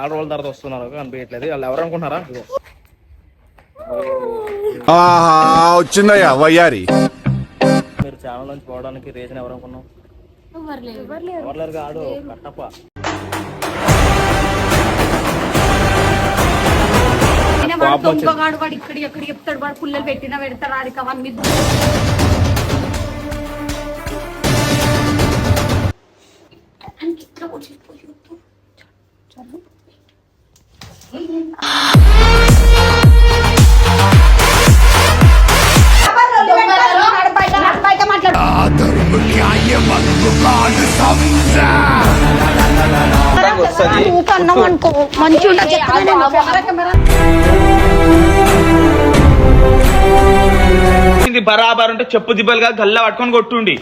నాలుగు రోజుల తర్వాత వస్తున్నారు. కనిపించట్లేదు. వాళ్ళు ఎవరు అనుకుంటున్నారా? వచ్చిందయ్యా వయ్యారి. మీరు ఛానల్ నుంచి పోవడానికి రీజన్ ఎవరు అనుకున్నాం ఎవరు ఆడు కట్టప్ప. వాడు. దొంగగాడు ఇక్కడ ఎక్కడ చెప్తాడు వాడు పుల్లలు పెట్టినా పెడతారు ఆడికి అవన్నీ ఇట్లా కూర్చుని బయట మాట్లాడు ఊక అన్నం అనుకో ఇది బరాబర్ ఉంటే చెప్పు దిబ్బలుగా గల్లా పట్టుకొని కొట్టుండి.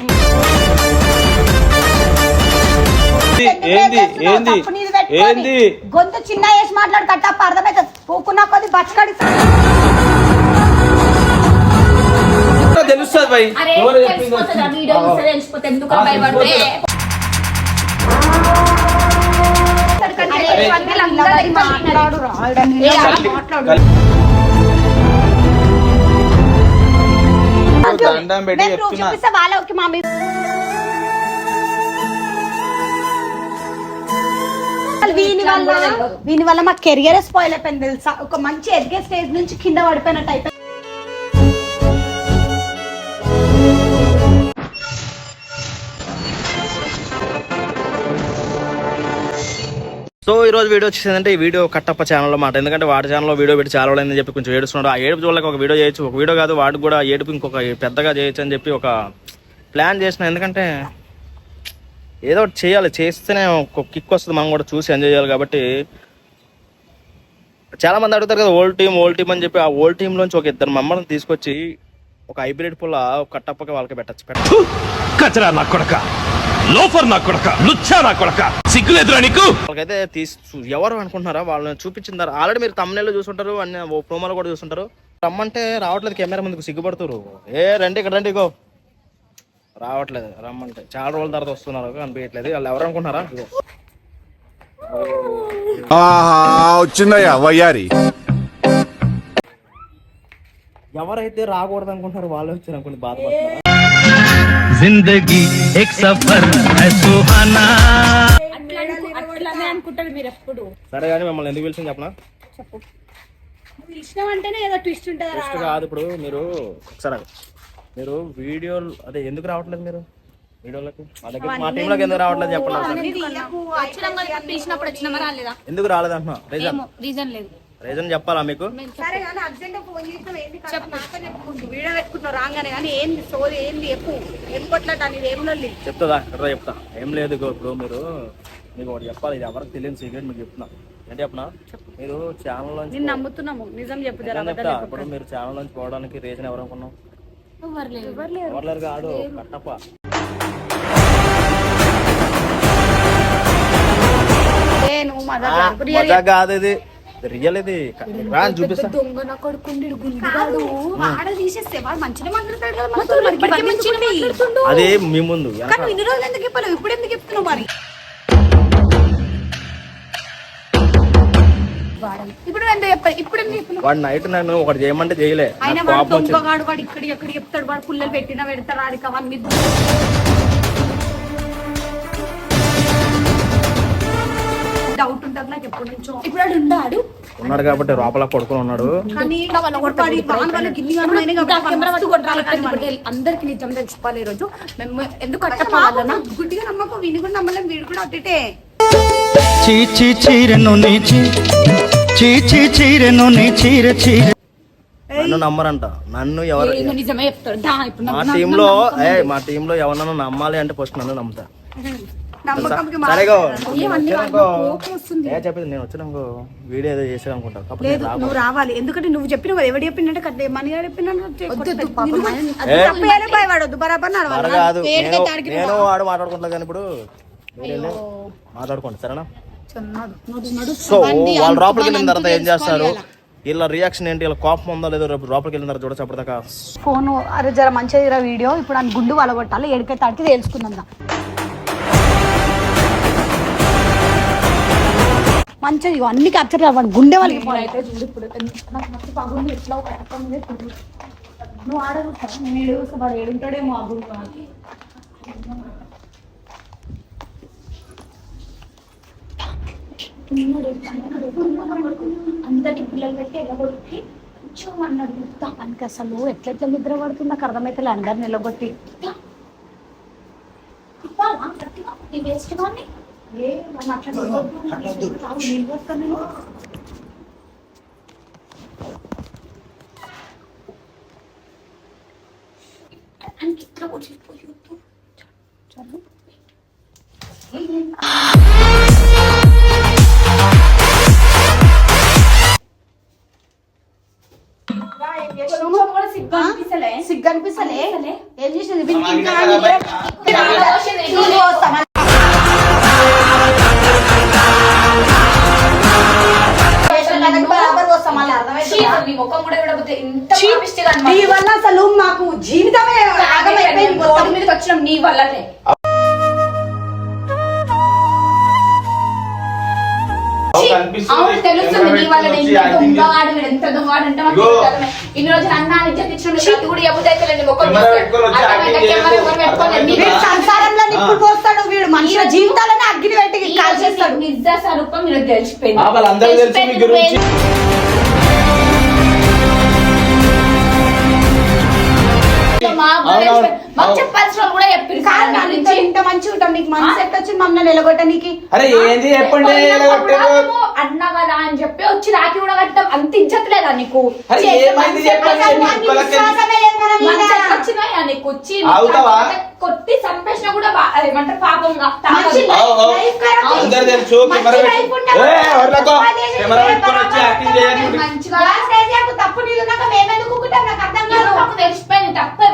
ఏంది? ఏంది. ఏంది? గొంతు చిన్న వేసి మాట్లాడు కట్టప్ప అర్థమైతుంది. పూకున్నా కొద్ది బచ్చకడి తెలుస్తుంది భయ్? మాట్లాడు మాట్లాడు. దండం పెట్టి చెప్తున్నా వీని వల్ల వీని వల్ల మా కెరియర్ స్పాయిల్ అయిపోయింది తెలుసా? ఒక మంచి ఎదిగే స్టేజ్ నుంచి కింద పడిపోయినట్టు అయిపోయింది. సో ఈ రోజు వీడియో వచ్చేసిందంటే ఈ వీడియో కట్టప్ప ఛానల్లో మాట. ఎందుకంటే వాడి ఛానల్లో వీడియో పెట్టి చాలా రోజులైందని చెప్పి కొంచెం ఏడుస్తున్నాడు. ఆ ఏడుపు వాళ్ళకి ఒక వీడియో చేయొచ్చు. ఒక వీడియో కాదు వాడికి కూడా ఏడుపు ఇంకొక పెద్దగా చేయొచ్చు అని చెప్పి ఒక ప్లాన్ చేసిన ఎందుకంటే ఏదో ఒకటి చేయాలి. చేస్తేనే ఒక కిక్ వస్తుంది. మనం కూడా చూసి ఎంజాయ్ చేయాలి కాబట్టి. చాలా మంది అడుగుతారు కదా ఓల్డ్ టీమ్ ఓల్డ్ టీమ్ అని చెప్పి. ఆ ఓల్డ్ టీమ్ లోంచి ఒక ఇద్దరు మమ్మల్ని తీసుకొచ్చి ఒక హైబ్రిడ్ పుల్ల ఒక కట్టప్పకి వాళ్ళకి పెట్టచ్చు. పెట్ట కచరా నా కొడక లోఫర్ నా కొడక లుచ్చా నా కొడక. సిగ్గులేదురా నీకు? వాళ్ళకైతే తీసి ఎవరు అనుకుంటున్నారా? వాళ్ళని చూపించిందారు ఆల్రెడీ మీరు తమ్ముళ్ళు చూసుంటారు అన్ని ఓ ప్రోమోలో కూడా చూస్తుంటారు రమ్మంటే రావట్లేదు కెమెరా ముందుకు సిగ్గుపడుతురు ఏ రండి ఇక్కడ రండి గో. రావట్లేదు రమ్మంటే. చాలా రోజుల తర్వాత వస్తున్నారు కనిపించట్లేదు. వాళ్ళు ఎవరు అనుకున్నారా వచ్చిందయ్యా వయ్యారి. ఎవరైతే రాకూడదు అనుకుంటున్నారు వాళ్ళు వచ్చారు అనుకోండి బాధపడుతున్నారు. జిందగీ ఎక్ సఫర్ సుహానా. సరే కానీ మిమ్మల్ని ఎందుకు పిలిచింది చెప్పనా? చెప్పు. అంటేనే ఏదో ట్విస్ట్ ఉంటుంది కాదు ఇప్పుడు మీరు ఒకసారి మీరు వీడియో అదే ఎందుకు రావట్లేదు మీరు? వీడియోలకు? మా దగ్గర మా టీంలోకి ఎందుకు రావట్లేదు చెప్పండి ఒకసారి. వచ్చినాం కదా పిలిచినప్పుడు వచ్చినామా రాలేదా? ఎందుకు రీజన్ ఏమో రీజన్ లేదు. రీజన్ చెప్పాలా మీకు? సరే కానీ అర్జెంట్ ఫోన్ చేసినావు ఏంది కదా. నాతో చెప్పుకుంటూ వీడియో పెట్టుకుంటున్నావు రాగానే కానీ ఏంది ఏంది చెప్పు. ఏం కొట్లాట అనేది ఏం లొల్లి చెప్తుందా? ఎక్కడ చెప్తా. ఏం లేదు ఇగో ఇప్పుడు మీరు మీకు ఒకటి చెప్పాలి. ఇది ఎవరికి తెలియని సీక్రెట్ మీకు చెప్తున్నా. ఏంటి చెప్పనా? మీరు ఛానల్ నుంచి నేను నమ్ముతున్నాము. నిజం చెప్పు జర నిజం చెప్తా ఇప్పుడు మీరు ఛానల్ నుంచి పోవడానికి రీజన్ ఎవరు అనుకున్నాం ఎవరు కట్టప్ప. నువ్వు మా ఆ, దగ్గర మజా కాదు ఇది. రియల్ ఇది. రా అని చూపిస్తా. దొంగ నా కొడుకుండి గుండిగాడు ఆడ తీసేస్తే వాడు మంచిగా మాట్లాడతాడు కదా మనతో. మరి ఇప్పటికే మంచిగా ఉంది. అది మీ ముందు కానీ ఇన్ని రోజులు ఎందుకు చెప్పలేవు ఇప్పుడు ఎందుకు చెప్తున్నావు మరి? ఇప్పుడు చెప్పాలి ఇప్పుడు వాడు నైట్ నన్ను ఒకటి చేయమంటే చేయలే. ఆయన నాకు వాడు కోపం వచ్చింది. దొంగగాడు వాడు ఇక్కడ ఎక్కడ చెప్తాడు? వాడు పుల్లలు పెట్టినా పెడతారు ఆడికి అవన్నీ. డౌట్ ఉంటుంది నాకు ఎప్పటి నుంచో. ఇప్పుడు వాడు ఉండాడు ఉన్నాడు కాబట్టి లోపల పడుకుని ఉన్నాడు. కానీ వాడి గిన్ని కాబట్టి కొట్టాలి కానీ. అందరికి నిజం తెలుసుకోవాలి ఈ రోజు మేము ఎందుకు కట్టపాలన గుడ్డిగా నమ్మకం. వీని కూడా నమ్మలేం. వీడు కూడా అట్టిటే. చీ చీ చీరెను నీ చీ. చీ చీ చీరెను నీ చీర చీర. నన్ను నమ్మరంట. నన్ను ఎవరు నిజమే చెప్తాడు దా ఇప్పుడు మా నాకు- టీంలో ఏ మా టీంలో ఎవరన్నా నమ్మాలి అంటే ఫస్ట్ నన్ను నమ్ముతా. నమ్మకంకి మా- సరేగో ఏమన్నీ వచ్చినాకో కోపం వస్తుంది. ఏ చెప్పింది నేను వచ్చినాకో వీడియో ఏదో చేసాను అనుకుంటా. కాకపోతే లేదు నేను రాను. నువ్వు రావాలి. ఎందుకంటే నువ్వు చెప్పిన ఎవడు చెప్పిందంటే కట్టే మనీ గారు వద్దు, ఏ? భయపడొద్దు బరాబర్ నడవాలి. మరి కాదు నేను వాడు మాట్లాడుకుంటా కానీ ఇప్పుడు మాట్లాడుకోండి సరేనా? చెన్నాడు. నడు, నడు. సో వాళ్ళు లోపలికి వెళ్ళిన తర్వాత ఏం చేస్తారు? వీళ్ళ రియాక్షన్ ఏంటి? వీళ్ళ కోపం ఉందో లేదో? రేపు లోపలికి వెళ్ళిన తర్వాత చూడచ్చు అప్పటిదాకా ఫోన్ అరే జర మంచిగా వీడియో? ఇప్పుడు అని గుండు వలగొట్టాలి ఎడికైతే తాడికి తెలుసుకుందాం మంచిగా ఇగో అన్ని క్యాప్చర్ కావాలి గుండె వాళ్ళకి. నువ్వు ఆడగలుగుతావు? నేను ఏడుస్తా వాడు ఏడుంటాడేమో ఆ గుండు అందరికి పిల్లలు పెట్టి ఎల్లగొట్టి కొంచెం అన్నాడు అసలు ఎట్లా ఎట్లా నిద్ర పడుతుంది నాకు అర్థమైతే అందరు నిలబొట్టి? ఈ వేస్ట్ కానీ ఏ మనం అట్లా. ఆయనకి ఇట్లా చదువు సిగ్గు అనిపిస్తలే ఏం చేసింది? నీ వల్ల అసలు మాకు జీవితమే ఆగమైపోయింది. మొత్తం. మీదకి వచ్చినాం నీ వల్లనే. అవును తెలుస్తుంది. నీ వల్ల ఎంత దొంగవాడు వీడు ఎంత దొంగవాడు అంటే మాకు. ఇన్ని రోజులు అన్నా ఇజ్జత్ ఇచ్చిన కూడా ఎప్పుడు అయితే సంసారంలో నిప్పులు పోస్తాడు వీడు. మనుషుల జీవితాలను అగ్ని పెట్టి నిజ స్వరూపం మీరు తెలిసిపోయింది. ఇంత మంచిగా ఉంటాం. నీకు మనసు ఎట్లా వచ్చింది మమ్మల్ని నిలగొట్టడానికి అరే ఏంది చెప్పండి అన్నా కదా అని చెప్పి వచ్చి రాఖీ కూడా కట్టాం అంత ఇజ్జత్ లేదా నీకు? మంచి నీకు మంచి. మంచి నీకు వచ్చి? కొట్టి చంపేసినా కూడా ఏమంటారు పాపం మంచి అందరు తెలుసు మంచి మంచిగా తప్పు నీళ్ళు ఉన్నాక మేమెందుకు? నాకు అర్థం. నాకు తెలిసిపోయింది. తప్పే.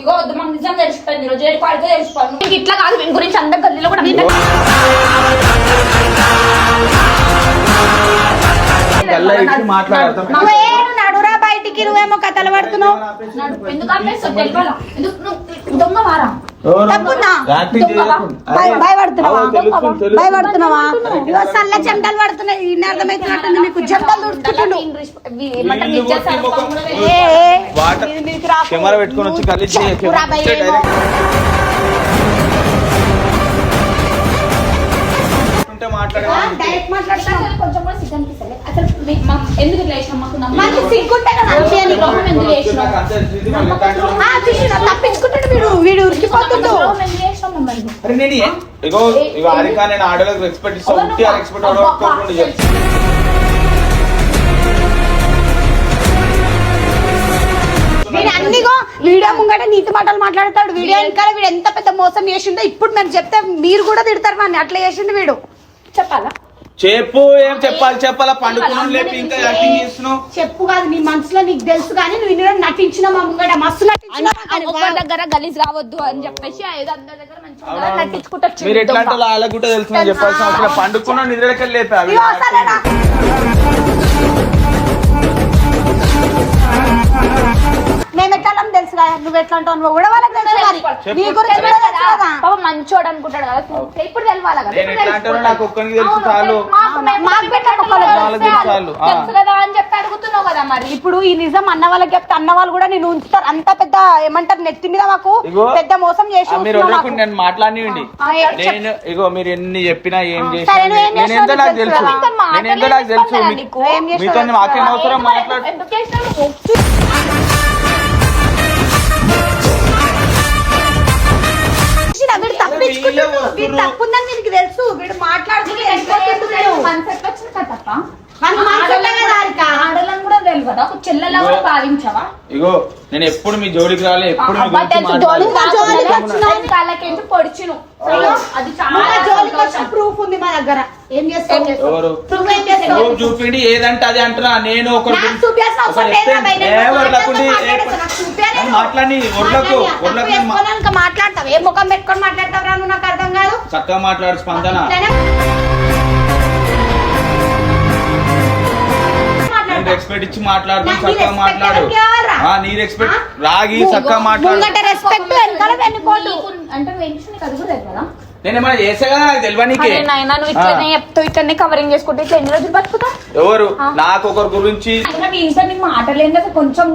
ఇగో మాకు నిజం తెలిసిపోయింది. ఏడు పాడితే తెలిసిపోయింది. ఇట్లా కాదు వీని గురించి అందరి గల్లీలో కూడా గల్లా ఇచ్చి మాట్లాడతాం. నడురా బయటికి? నువ్వేమో కథలు పడుతున్నావు? భయపడుతున్నావా? ఇగో సల్ల చెమటలు పడుతున్నాయి. ఈ అర్థమైతున్నట్టుంది మీకు చెమటలు దుడుచుకుంటుండు. కెమెరా పెట్టుకొని వచ్చి కలిసి. డైరెక్ట్. అసలు కొంచెం కూడా సిగ్గు. అసలు ఎందుకు ఇట్లా? మాకు నమ్మకం సిగ్గుంటే కదా ఎందుకు చేసినాం? తప్పించుకుంటాడు వీడు. వీడు ఉరికిపోతుండు. ఇగో ఇగో నేను ఆడలకు వీడు అన్నిగో వీడియో ముంగట నీతి మాటలు మాట్లాడతాడు. వీడియో ఇంకా వీడు ఎంత పెద్ద మోసం చేసిండో ఇప్పుడు మేము చెప్తే మీరు కూడా తిడతారు వాడిని. అట్లా చేసిండు వీడు. చెప్పాలా? చెప్పు ఏం చెప్పాలి చెప్పాలా? పండుకున్నాను లేపి ఇంకా యాక్టింగ్ చేస్తున్నావు. చెప్పు కాదు నీ మనసులో నీకు తెలుసు కానీ నువ్వు ఇన్ని రోజులు నటించినావు మా ముంగట మస్తు కానీ దగ్గర గలీజ్ రావద్దు అని చెప్పేసి ఏదో అందరి దగ్గర మంచిగా నటించుకుంటూ మీరు ఎట్లా అంటే దొంగ. వాళ్ళకు కూడా తెలుసు చెప్పాల్సిన అవసరం పండుకున్నా? మేము ఎట్లా అన్నాం తెలుసు కదా? నువ్వు ఎట్లా అంటావు నువ్వు కూడా వాళ్ళకి తెలుసు మరి నీ గురించి కూడా తెలుసు కదా? పాప మంచోడు అనుకుంటాడు కదా. ఇప్పుడు తెలవాలి కదా నాకు ఒక్కరికి తెలుసు చాలు. తెలుసు కదా అని చెప్పి అడుగుతున్నావు కదా మరి. ఇప్పుడు ఈ నిజం అన్న వాళ్ళకి చెప్తే అన్న వాళ్ళు కూడా నేను ఉంచుతారు. అంత పెద్ద ఏమంటారు నెత్తి మీద మాకు పెద్ద మోసం చేసి ఆ, మీరు. నేను ఇగో మీరు ఎన్ని చెప్పినా ఏం చేసినా నేను ఎంతో నాకు తెలుసు? నేను ఎంతో నాకు మీతో మాకేం? అవసరం? మాట్లాడు. చూసినా, వీడు నీకు తెలుసు. మాట్లాడుకుంటూ కదా తప్ప? కూడా తెలియదా. ఒక చెల్లెలా కూడా భావించవా? ఇగో నేను ఎప్పుడు మీ జోలికి రాలే ఎప్పుడు మీ గురించి మాట్లాడలేదు. అది కాళ్ళకేంటి పొడిచిను. అది చాలా జోలికి వచ్చిన ప్రూఫ్ ఉంది మా దగ్గర. ఏం చేస్తావు? ప్రూఫ్ ఏం చేస్తావు? చూపిండి ఏదంటే అది అంటున్నా. నేను ఒకరు మాట్లాడి చేసుకొని ఇంకా మాట్లాడతావు? ఏ ముఖం పెట్టుకొని మాట్లాడతావు రా నువ్వు? నాకు అర్థం కాదు. చక్కగా మాట్లాడు స్పందన. నేను రెస్పెక్ట్ ఇచ్చి నీ చక్కగా మాట్లాడు. నీ రెస్పెక్ట్? రాగి చక్కగా మాట్లాడు. రెస్పెక్ట్ వెనకాల అంటే నువ్వు కదా? నాకు నీకే. నాయనా ఇట్లనే చెప్తావు ఇట్లనే కవరింగ్ చేసుకుంటే ఇట్లా ఎన్ని రోజులు బతుకుతావు? ఎవరు? నాకు ఒకరి గురించి ఇంట్లో నీకు మాటలేదు కొంచెం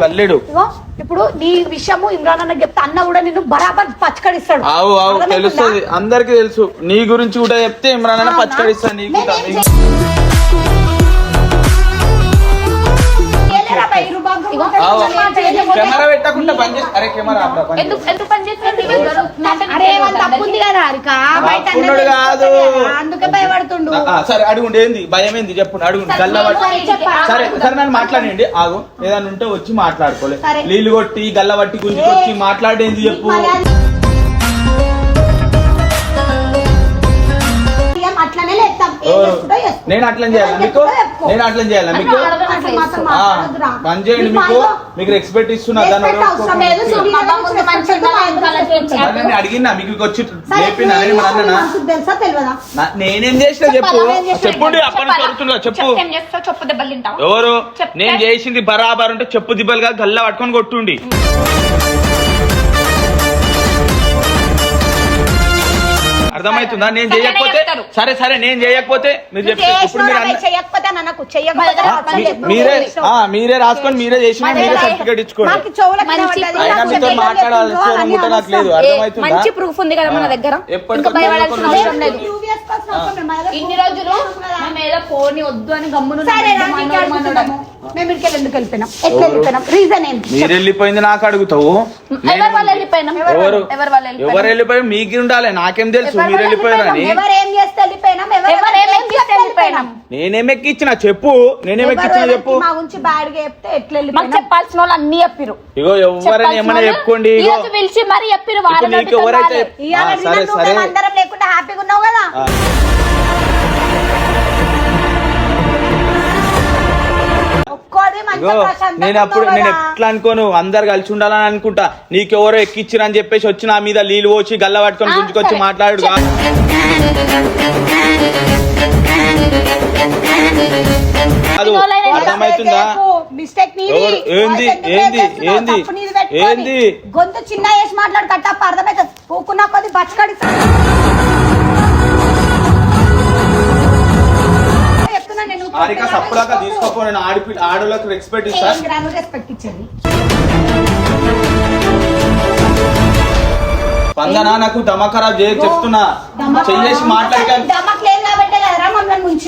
కల్లిడు ఇదిగో, ఇప్పుడు నీ విషయము ఇమ్రాన్ అన్న చెప్తే అన్న కూడా నిన్ను బరాబర్ పచ్చకడిస్తాడు. ఆవు ఆవు అర్థమవుతుందా? తెలుస్తుంది. అందరికి తెలుసు. నీ గురించి కూడా చెప్తే ఇమ్రాన్ అన్న పచ్చకడిస్తాను కెమెరా పెట్టకుండా చేసి అరే కెమెరా ఎందుకు. ఎందుకు పని చేస్తుంది కదా అందుకే భయపడుతుండు. ఆ, సరే అడుగుండి ఏంది? భయం ఏంది? చెప్పండి అడుగుండి. గల్ల సరే సరే నన్ను మాట్లాడండి. ఆగు. ఏదైనా ఉంటే వచ్చి మాట్లాడుకోలే. సరే. నీళ్ళు కొట్టి గల్ల పట్టి గుంజుకొచ్చి మాట్లాడేంది చెప్పు. నేను అట్లా చేయాలా? మీకు. నేను అట్లా చేయాలా? మీకు. పని చేయండి మీకు. మీకు రెస్పెక్ట్ ఇస్తున్నా దాన్ని అడిగినా మీకు వచ్చి లేపినా నేను చేసినా చెప్పు? చెప్పుండి అప్పని చెప్పు చెప్పు. ఎవరు? నేను చేసింది బరాబర్ ఉంటే చెప్పు దిబ్బలుగా గల్లా పట్టుకొని కొట్టుండి. అర్థమవుతుందా? నేను చేయకపోతే చెప్తారు. సరే సరే నేను చేయకపోతే మీరు నువ్వు చెప్తే ఇప్పుడు మీరు మీరే మీరే రాసుకొని మీరే చేసిన మరి? సర్టిఫికేట్ ఇచ్చుకోండి. నాకు లేదు. అర్థమవుతుందా? మంచి ప్రూఫ్ ఉంది కదా మన దగ్గర. ఎప్పటికీ ఇన్ని రోజులు మేము ఏదో పోని వద్దు అని గమ్మును. మేము ఇక్కడికి ఎందుకు వెళ్ళిపోయినాం? ఎట్లా వెళ్ళిపోయినాం? రీజన్ ఏంటి? మీరు వెళ్ళిపోయింది నాకు అడుగుతావు. ఎవరు వాళ్ళు వెళ్ళిపోయినాం? ఎవరు? ఎవరు వాళ్ళు ఎవరు వెళ్ళిపోయి మీకు ఉండాలి నాకేం తెలుసు మీరు వెళ్ళిపోయారని ఎవరు ఏం చేస్తే వెళ్ళిపోయినాం ఎవరు ఎవరు ఏం ఏం చేస్తే వెళ్ళిపోయినాం నేనేం ఎక్కిచ్చిన చెప్పు. నేనేం ఎక్కిచ్చిన ఎవరు చెప్పు. మా గురించి బ్యాడ్గా చెప్తే ఎట్లా మాకు వెళ్ళిపోయినాం చెప్పాల్సిన వాళ్ళు అన్ని చెప్పిరు ఇగో ఎవరైనా ఏమైనా చెప్పుకోండి ఇగో. పిలిచి మరి చెప్పిరు వాళ్ళ నీకు ఎవరైతే సరే సరే. అందరం లేకుండా హ్యాపీగా ఉన్నావు కదా? నేను అప్పుడు నేను. ఎట్లా అనుకోను? అందరు కలిసి ఉండాలని అనుకుంటా. నీకెవరో ఎక్కిచ్చిరని చెప్పేసి వచ్చి నా మీద నీళ్ళు పోసి గల్ల పట్టుకొని గుంజుకొచ్చి. మాట్లాడు అర్థమవుతుందా మిస్టేక్? ఏంది? ఏంది? ఏంది? ఏంది? గొంతు చిన్న వేసి మాట్లాడు కట్టప్ప అర్థమవుతుంది పూకున్నా కొద్ది బచ్చకడి చెప్తున్నా నేను ఆరిక సప్పుడాక తీసుకోపో నేను ఆడి ఆడోళ్ళకి రెస్పెక్ట్ ఇస్తా రెస్పెక్ట్ ఇచ్చేది స్పందన నాకు దమ ఖరాబ్ చేయ చెప్తున్నా చెయ్యేసి మాట్లాడక దమ్మకు లేదు కాబట్టే కదరా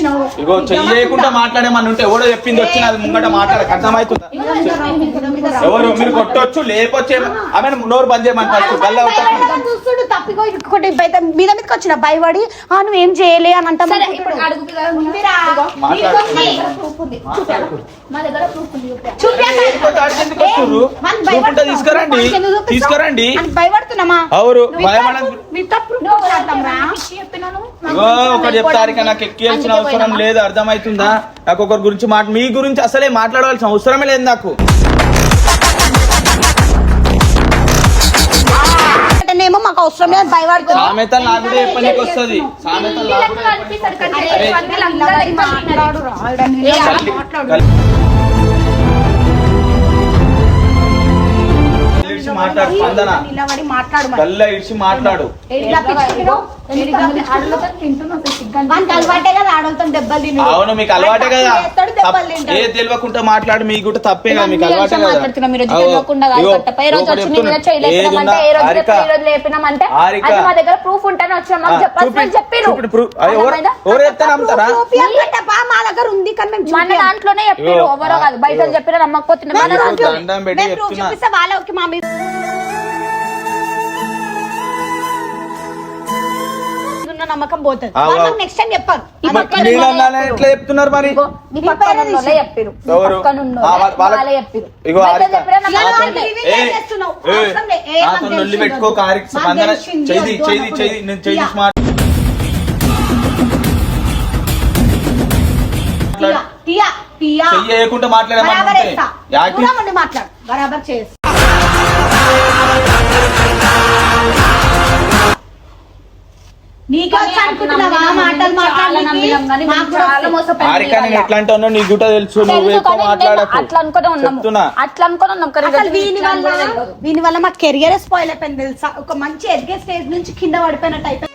ముంచినావు ఇగో చెయ్యకుండా మాట్లాడేమని ఉంటే ఎవడో చెప్పింది వచ్చి నాది ముంగట మాట్లాడక అర్థమవుతుందా ఎవరు మీరు కొట్టొచ్చు లేపొచ్చు ఆమె నోరు బంద్ చేయమని ఫస్ట్ గల్ల అవుతా చూస్తుడు తప్పికో ఇంకోటి బయట మీద మీదకి వచ్చిన భయపడి ఆ నువ్వేం చేయలే అని అంటాం. మా దగ్గర చూపుంటే. తీసుకురండి. తీసుకురండి. భయపడుతున్నామా? ఎవరు ఒకటి చెప్తారు నాకు ఎక్కియాల్సిన అవసరం? లేదు అర్థమవుతుందా నాకు ఒకరి గురించి మాట మీ గురించి అసలే మాట్లాడవలసిన అవసరమే లేదు నాకు. అంటేనేమో మాకు అవసరం లేదు భయపడుతున్నా సామెతలు నాకు వస్తుంది. నాకు ఇడిచి మాట్లాడు స్పందన. నిలబడి మాట్లాడు. కళ్ళ ఇడిచి మాట్లాడు. అవును మీకు అలవాటే కదా. ఏ తెలియకుండా మాట్లాడు మీకు కూడా తప్పే కదా మీకు అలవాటే. దాంట్లోనే చెప్పిరు ఎవరో కాదు. బయట. చెప్పిన నమ్మకపోతున్నా. మీద నమ్మకం పోతుంది ఆ, వాళ్ళు ఆ. నాకు నెక్స్ట్ టైం చెప్పారు ఈ పక్కన ఉన్నోళ్ళే. ఎట్లా చెప్తున్నారు మరి ఇగో, నీ నీ పక్కన పేరే ఉన్నోళ్ళే తీసి. చెప్పిర్రు. నీ ఎవరు? పక్కన ఆ, ఉన్నోళ్ళే వాళ్ళ- వాళ్ళ- వాళ్ళే చెప్పిర్రు. ఇగో నువ్వు ఆరిక. చెప్పినా నాకు ఇలా అవసరం లేదు. టీవీ ఏం చేస్తున్నావు? ఏ, అవసరం లే. ఏ, నాతో నాకు నొల్లి తెలిసింది పెట్టుకో వద్దు. కారికి నాకు స్పందన తెలిసింది చేయి వద్దు చేయి అన్నప్పుడు. చేయి నేను చేయి ఇయ్య, తీసి మాట్లాడు ఇయ్య, ఇయ్య, ఇయ్య. చెయ్యి వేయకుండా మాట్లాడమని బరాబర్ ఉంటే. వేస్తా. యాక్టింగ్ దూరం ఉండి మాట్లాడు బరాబర్ చేస్తా అంటానో నీకు కూడా తెలుసు నువ్వు అట్లా అనుకునే ఉన్నాము. అట్లా అనుకుని ఉన్నాం. వీని వల్ల కూడా తెలియదు. వీని వల్ల మా కెరియర్ స్పాయిల్ అయిపోయింది తెలుసా? ఒక మంచి ఎదిగే స్టేజ్ నుంచి కింద పడిపోయినట్టు అయిపోయింది.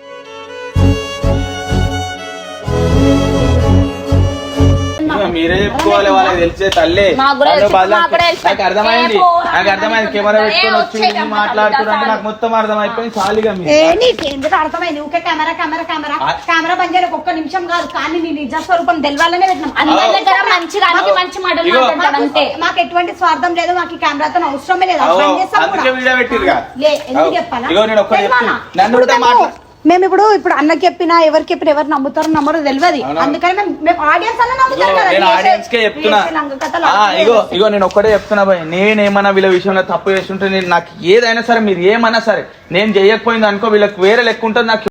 మీరే చెప్పుకోవాలి వాళ్ళకి తెలిసే తల్లి. నాకు అర్థమైంది. నాకు అర్థమైంది. కెమెరా పెట్టుకొని వచ్చి చాలు. నాకు మొత్తం అర్థమైపోయింది. చాలుగా మీరు. ఏ నీకు ఎందుకు అర్థమైంది? Okay camera camera camera. Camera బంద్ చేయడానికి ఒక్క నిమిషం కాదు. కానీ నీ నిజ స్వరూపం తెలవాలనే పెట్టినాం. అందరి దగ్గర మంచిగా అన్ని మంచి మాటలు. మాట్లాడతాడు అంతే. మాకు- ఎటువంటి స్వార్థం లేదు. మాకు ఈ కెమెరాతో అవసరమే లేదు. అందుకే. వీడియో ఎందుకు. చెప్పాలా. నన్ను కూడా మేము- ఇప్పుడు ఇప్పుడు అన్నకి చెప్పినా ఎవరికి చెప్పినా ఎవరు నమ్ముతారో నమ్మరో తెలియదు? అందుకని మేము మేము ఆడియన్స్ అన్న ఇగో నమ్ముతారు కదా నేను చేసే- ఆడియన్స్ కే చెప్తున్నా ఆ, ఇగో. ఇగో నేను ఒక్కటే చెప్తున్నా భయ్ నేనేమన్నా వీళ్ళ విషయంలో తప్పు చేస్తుంటే నేను నాకు ఏదైనా సరే మీరు ఏమన్నా సరే నేను చేయకపోయింది అనుకో వీళ్ళకి వేరే లెక్క ఉంటుంది నాకు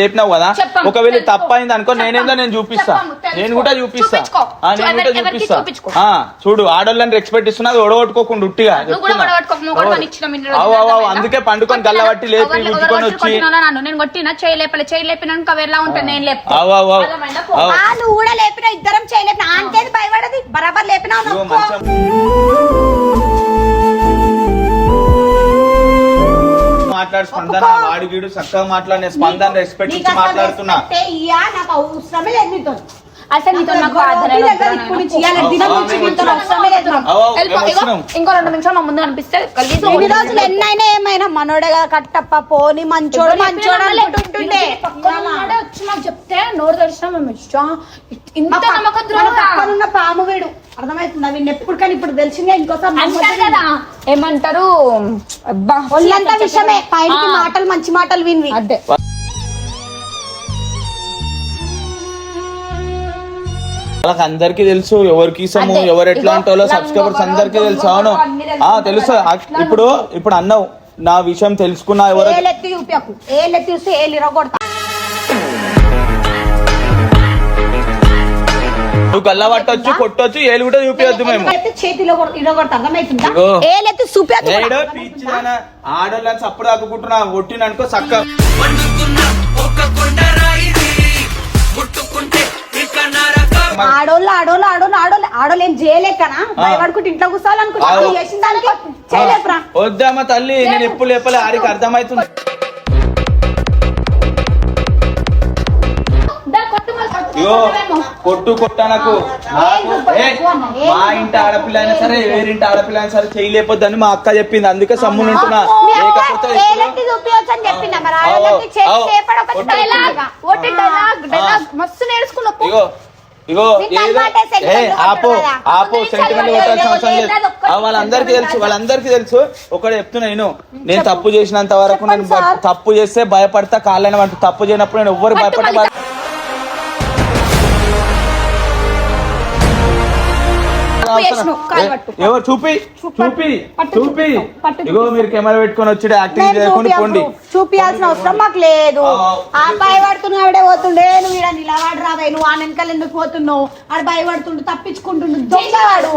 లేపినావు కదా? ఒకవేళ. తప్పైంది అనుకో నేనేందో నేను చూపిస్తా. నేను కూడా చూపిస్తా. నేను కూడా చూపిస్తా. చూడు ఆడోళ్ళని రెస్పెక్ట్ ఇస్తున్నా ఒడగొట్టుకోకుండా ఉట్టిగా. అవు, అవు, అవు, అర్థమైందా? అందుకే పండుకొని గల్లబట్టి లేపి కొట్టి వచ్చి నేను కొట్టినా? చేయి లేపలే చేయి లేపినాక ఎలా ఉంటుంది నేను లేపుతా. అవు, అవు, అవు. అర్థమైందా? పో. అవు. ఆ, నువ్వు కూడా లేపినా ఇద్దరం చేయలేపిన ఆంకేది భయపడది బరాబర్ లేపినా మాట్లాడు స్పందన ఒప్పుకో. వాడు గీడు చక్కగా మాట్లాడిన స్పందన రెస్పెక్ట్ ఇచ్చి మాట్లాడుతున్నా. నాకు అవసరమే లేదు నీతో. అసలు నీతో నాకు. ఇంకో రెండు నిమిషాలు మా ముందు అనిపిస్తే గలీజ్ ఎన్ని రోజులు ఎన్నైనా ఏమైనా మనోడగా కట్టప్ప పోని మంచోడు మంచోడు అనుకుంటుండే వచ్చి మాకు చెప్తే నోరు తెరిచినా మేము ఇష్టం ఇంత నమ్మకం పక్కనున్న పాము వీడు. అర్థమవుతుందా? వీడిని ఎప్పుడు కానీ ఇప్పుడు తెలిసిందే ఇంకోసారి అంటారు నమ్మొద్దు కదా. ఏమంటారు? అబ్బా ఒళ్ళంతా విషయమే పైనకి ఆ, మాటలు మంచి మాటలు వినివి. అదే. వాళ్ళకి అందరికీ తెలుసు ఎవరికి ఇస్తాము ఎవరు ఎట్లా లంగ సబ్స్క్రైబర్స్ అందరికీ తెలుసు. అవును. తెలుసు. ఇప్పుడు ఇప్పుడు అన్నావు. నా విషయం తెలుసుకున్నా ఎవరు నువ్వు గల్ల పట్టొచ్చు కొట్టొచ్చు ఏలు కూడా చూపించద్దు మేము. చేతిలో చూపించదు ఆడోళ్ళని సప్పుడు ఆకుకుంటున్నా కొట్టిననుకో చక్క. ఆడోళ్ళు ఆడోళ్ళు ఆడోళ్ళు ఆడోళ్ళు. ఆడోళ్ళు ఏం చేయలేకనా? భయపడుకుంటే ఇంట్లో కూర్చోవాలనుకుంటా ఆవు. నువ్వు చేసిన దానికి చేయలేపురా. వద్దామా తల్లి నేను ఎప్పుడు లేపలే ఆడికి అర్థమవుతుంది మరి, కొట్టు, కొట్టనకు. నాకు మా ఇంటి ఆడపిల్ల అయినా సరే వేరింటి ఆడపిల్ల అయినా సరే చేయలేకపోద్దని మా అక్క చెప్పింది. అందుకే సమ్మును ఉంటున్నా. ఇగో ఇగో sentiment ఆపు. ఆపు సెంటిమెంట్ కొట్టాల్సిన అవసరం లేదు వాళ్ళందరికీ తెలుసు వాళ్ళందరికీ తెలుసు. ఒకటి చెప్తున్నా నేను. నేను తప్పు చేసినంత వరకు నేను. తప్పు చేస్తే భయపడతా కాళ్ళని వంట తప్పు చేయనప్పుడు నేను ఎవ్వరు భయపడతా ఎవరు? చూపి. చూపి. చూపి. ఇగో మీరు కెమెరా పెట్టుకొని వచ్చి యాక్టింగ్ చేయకుండా పోండి. చూపియాల్సిన అవసరం మాకు లేదు. ఆ, ఆ భయపడుతున్నాడే పోతుండే. నువ్వు ఈడ నిలబడి రావే నువ్వు ఆ వెనకాల ఎందుకు పోతున్నావు? ఆడ భయపడుతుండు తప్పించుకుంటుండు. దొంగవాడు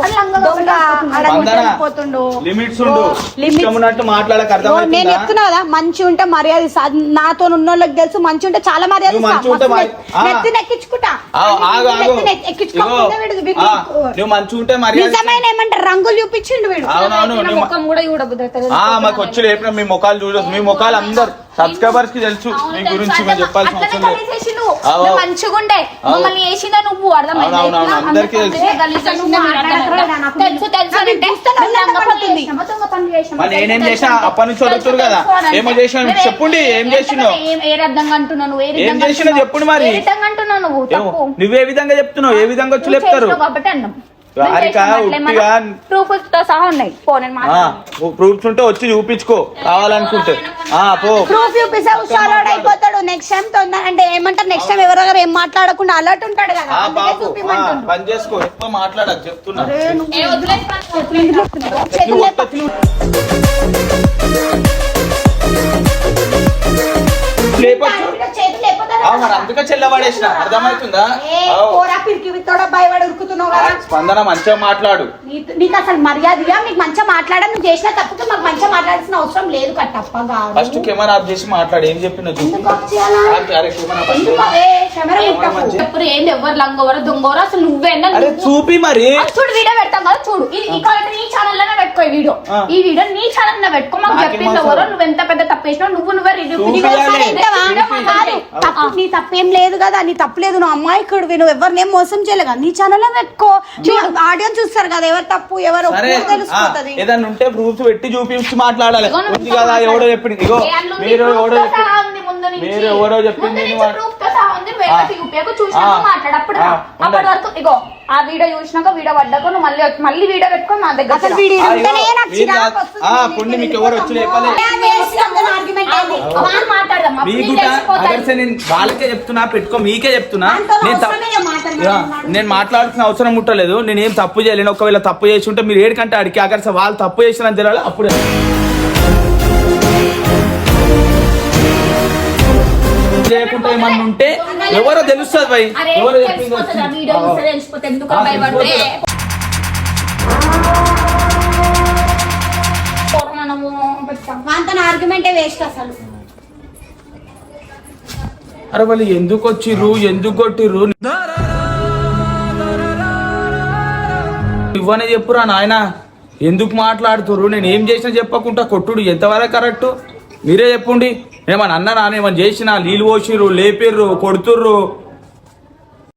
పోతుండు. లిమిట్స్ ఉండు. లిమిట్స్. మాట్లాడక నేను చెప్తున్నా కదా మంచి ఉంటే మర్యాద నాతో ఉన్న వాళ్ళకి తెలుసు మంచి ఉంటే చాలా మర్యాద ఎక్కించుకుంటా. ఆ, నువ్వు ఉంటే నిజమైన ఏమంటారు రంగులు చూపించిండు వీడు అవునవును నా నువ్వు ముఖం కూడా చూడబుద్ది ఆ మాకు వచ్చి లేపిన మీ ముఖాలు చూడొచ్చు మీ ముఖాలు అందరు సబ్స్క్రైబర్స్కి తెలుసు మీ గురించి మేము చెప్పాల్సిన అవసరం లేదు అవు. మంచిగుండే అవు. మమ్మల్ని వేసిందా నువ్వు అర్థమైందా? అందరికీ తెలుసు. మీరు తెలుసు నేనేం చేసినా? అప్పటి నుంచి కదా. ఏమో చెప్పుండి, ఏం చేసినావు? ఏం- ఏ రకంగా అంటున్నావు నువ్వు? ఏ ఏం విధంగా చేసినావు అంటున్నావు? చెప్పుండి మరి. ఏ విధంగా అంటున్నావు నువ్వు ఏమో, తప్పు నువ్వే విధంగా చెప్తున్నావు ఏ విధంగా వచ్చి కాబట్టి అన్నాం హారిక ఉట్టిగా ప్రూఫ్తో సహా ఉన్నాయి. పో నేను మాట్లాడను. ప్రూఫ్స్ ఉంటే వచ్చి చూపించుకో. కావాలనుకుంటే. ఆ పో. ప్రూఫ్ చూపిస్తే హుషారాడు అయిపోతాడు. నెక్స్ట్ టైం తొందర అంటే ఏమంటారు? నెక్స్ట్ టైం ఎవరెవరు ఏం మాట్లాడకుండా అలర్ట్ ఉంటాడు కదా. పని చేసుకో. ఎక్కువ మాట్లాడదు చెప్తున్నా. మరి అందుకే చెల్లబడేసిన అర్థమవుతుందా స్పందన మంచిగా మాట్లాడు. నీకు- అసలు మర్యాదగా నీకు మంచిగా మాట్లాడ నువ్వు చేసిన తప్పుకి మాకు మంచిగా మాట్లాడాల్సిన అవసరం లేదు కట్టప్పగా ఫస్ట్ కెమెరా ఆఫ్ చేసి మాట్లాడు. ఏం చెప్పిన చూపి ఎందుకు ఆఫ్ చేయాలా? అరే కెమెరా ఫస్ట్ ఎందుకు అవే కెమెరా పెట్టకు. మంచి- ఎప్పుడు ఏంది? ఎవరు లంగవరో దొంగవరో? అసలు నువ్వేనా చూపి మరి. ఆ, చూడు వీడియో పెడతాం కదా చూడు. ఇది ఈ నీ ఛానల్లోనే పెట్టుకో ఈ వీడియో. ఈ వీడియో నీ ఛానల్లో పెట్టుకో. మాకు చెప్పింది? ఎవరో నువ్వు ఎంత పెద్ద తప్పు చేసినావు నువ్వు నువ్వే రివ్యూ తప్పు నీ తప్పేం లేదు కదా నీ తప్పు లేదు నువ్వు అమ్మాయికుడివి నువ్వు ఎవరినేం మోసం చేయలేదు కదా నీ ఛానల్ పెట్టుకో ఆడియన్స్ చూస్తారు కదా ఎవరు తప్పు ఎవరు ఆ, ఏదన్నా ఉంటే ప్రూఫ్స్ పెట్టి చూపించి మాట్లాడాలి ఉంది కదా ఎవడో చెప్పింది ఇగో ఏ మీరు ఎవడో. మీరు ఎవరో చెప్పింది చూసినాక. మాట్లాడు అప్పుడు. అప్పటి. వరకు ఇగో ఆ వీడియో చూసినాక వీడియో పడ్డాక నువ్వు మళ్ళీ వచ్చి- మళ్ళీ వీడియో పెట్టుకొని మా దగ్గర అసలు ఉంటేనే నాకు చిరాకు వస్తుంది. మీకు ఎవరు వచ్చి లేపాలి నేను వాళ్ళకే చెప్తున్నా పెట్టుకో మీకే చెప్తున్నా. నేను అవసరమే. యా, నేను మాట్లాడాల్సిన అవసరం ముట్టలేదు. నేను ఏం తప్పు చేయలేను. ఒకవేళ తప్పు చేసి ఉంటే మీరు ఏడికంటే అడిగి అగర్స వాళ్ళు తప్పు చేసిన తెలియాలి అప్పుడు చేయకుండా ఏమన్నా ఉంటే ఎవరో తెలుస్తుంది భయ్. అరే, ఎవరో చెప్పింది ఆర్గ్యుమెంటే వేస్ట్ అసలు. వాళ్ళు ఎందుకు వచ్చిర్రు ఎందుకు కొట్టిర్రు? ఇవ్వనే చెప్పురా నాయన. ఎందుకు మాట్లాడుతుర్రు? నేను ఏం చేసినా చెప్పకుండా కొట్టుడు. ఎంతవరకు కరెక్ట్? మీరే చెప్పుండి. ఏమన్నా అన్నారా ఏమన్నా చేసినా? నీళ్ళు పోసిర్రు లేపిర్రు కొడుతుర్రు.